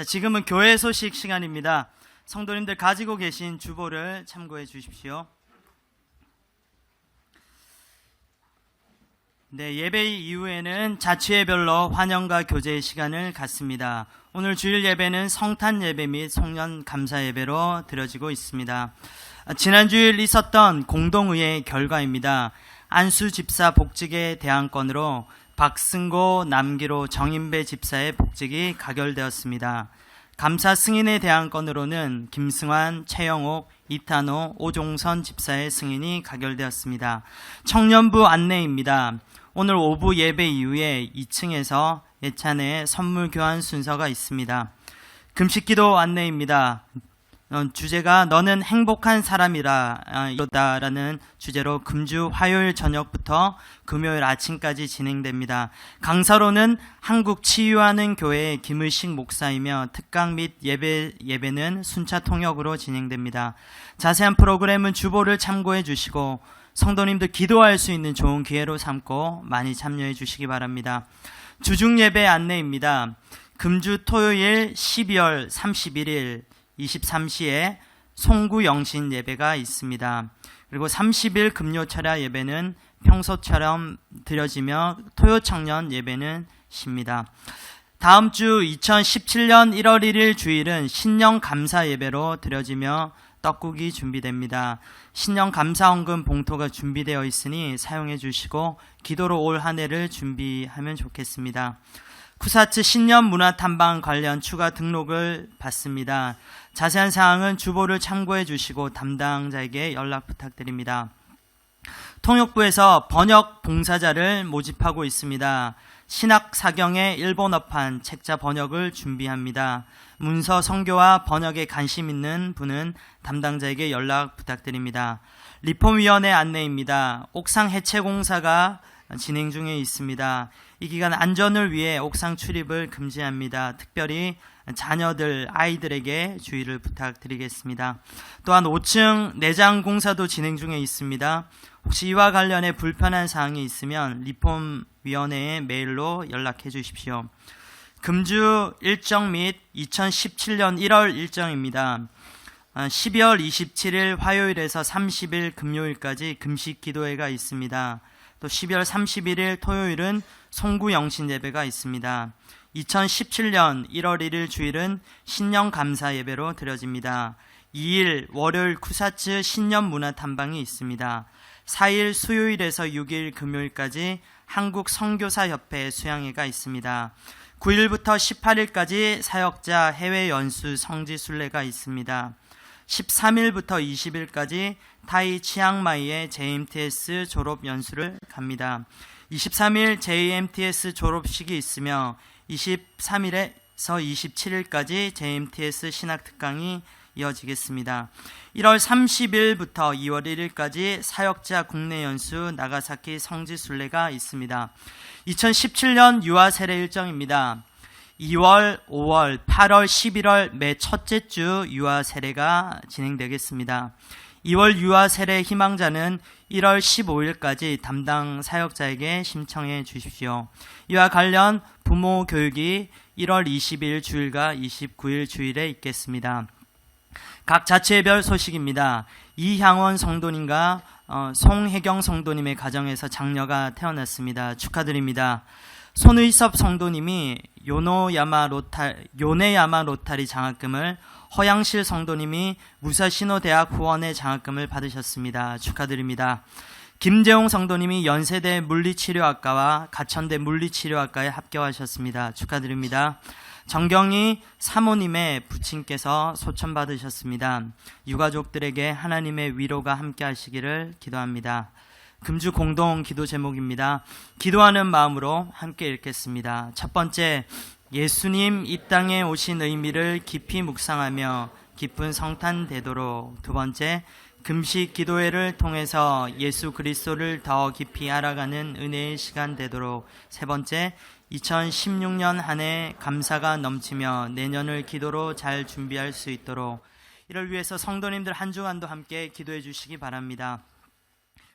자, 지금은 교회 소식 시간입니다. 성도님들 가지고 계신 주보를 참고해 주십시오. 네, 예배 이후에는 자취예별로 환영과 교제 시간을 갖습니다. 오늘 주일 예배는 성탄 예배 및 송년 감사 예배로 드려지고 있습니다. 아, 지난 주일 있었던 공동의회 결과입니다. 안수 집사 복직에 대한 건으로 박승고 남기로 정인배 집사의 복직이 가결되었습니다. 감사 승인에 대한 건으로는 김승환, 최영옥, 이탄호, 오종선 집사의 승인이 가결되었습니다. 청년부 안내입니다. 오늘 오후 예배 이후에 2층에서 예찬의 선물 교환 순서가 있습니다. 금식기도 안내입니다. 어, 주제가 너는 행복한 사람이라 아, 이로다라는 주제로 금주 화요일 저녁부터 금요일 아침까지 진행됩니다. 강사로는 한국 치유하는 교회의 김의식 목사이며 특강 및 예배 예배는 순차 통역으로 진행됩니다. 자세한 프로그램은 주보를 참고해 주시고 성도님들 기도할 수 있는 좋은 기회로 삼고 많이 참여해 주시기 바랍니다. 주중 예배 안내입니다. 금주 토요일 12월 31일 23시에 송구 영신 예배가 있습니다. 그리고 30일 금요 철야 예배는 평소처럼 드려지며 토요 청년 예배는 쉽니다. 다음 주 2017년 1월 1일 주일은 신령 감사 예배로 드려지며 떡국이 준비됩니다. 신령 감사 헌금 봉토가 준비되어 있으니 사용해 주시고 기도로 올 한 해를 준비하면 좋겠습니다. 쿠사츠 신년 문화 탐방 관련 추가 등록을 받습니다. 자세한 사항은 주보를 참고해 주시고 담당자에게 연락 부탁드립니다. 통역부에서 번역 봉사자를 모집하고 있습니다. 신학 사경의 일본어판 책자 번역을 준비합니다. 문서 성교와 번역에 관심 있는 분은 담당자에게 연락 부탁드립니다. 리폼위원회 안내입니다. 옥상 해체 공사가 진행 중에 있습니다. 이 기간 안전을 위해 옥상 출입을 금지합니다. 특별히 자녀들, 아이들에게 주의를 부탁드리겠습니다. 또한 5층 내장 공사도 진행 중에 있습니다. 혹시 이와 관련해 불편한 사항이 있으면 리폼위원회에 메일로 연락해 주십시오. 금주 일정 및 2017년 1월 일정입니다. 12월 27일 화요일에서 30일 금요일까지 금식 기도회가 있습니다. 또 12월 31일 토요일은 송구 영신 예배가 있습니다. 2017년 1월 1일 주일은 신년 감사 예배로 드려집니다. 2일 월요일 쿠사츠 신년 문화 탐방이 있습니다. 4일 수요일에서 6일 금요일까지 한국 선교사 협회 수양회가 있습니다. 9일부터 18일까지 사역자 해외 연수 성지 순례가 있습니다. 13일부터 20일까지 타이 치앙마이의 JMTS 졸업 연수를 갑니다. 23일 JMTS 졸업식이 있으며 23일에서 27일까지 JMTS 신학 특강이 이어지겠습니다. 1월 30일부터 2월 1일까지 사역자 국내 연수 나가사키 성지 순례가 있습니다. 2017년 유아 세례 일정입니다. 2월, 5월, 8월, 11월 매 첫째 주 유아 세례가 진행되겠습니다. 2월 유아 세례 희망자는 1월 15일까지 담당 사역자에게 신청해 주십시오. 이와 관련 부모 교육이 1월 20일 주일과 29일 주일에 있겠습니다. 각 자체별 소식입니다. 이향원 성도님과 어, 송혜경 성도님의 가정에서 장녀가 태어났습니다. 축하드립니다. 손의섭 성도님이 요노야마 로타, 요네야마 로타리 장학금을 허양실 성도님이 무사신호 대학 후원의 장학금을 받으셨습니다. 축하드립니다. 김재홍 성도님이 연세대 물리치료학과와 가천대 물리치료학과에 합격하셨습니다. 축하드립니다. 정경희 사모님의 부친께서 소천 받으셨습니다. 유가족들에게 하나님의 위로가 함께 하시기를 기도합니다. 금주 공동 기도 제목입니다. 기도하는 마음으로 함께 읽겠습니다. 첫 번째, 예수님 이 땅에 오신 의미를 깊이 묵상하며 깊은 성탄 되도록. 두 번째, 금식 기도회를 통해서 예수 그리스도를 더 깊이 알아가는 은혜의 시간 되도록. 세 번째, 2016년 한 해 감사가 넘치며 내년을 기도로 잘 준비할 수 있도록 이를 위해서 성도님들 한 주간도 함께 기도해 주시기 바랍니다.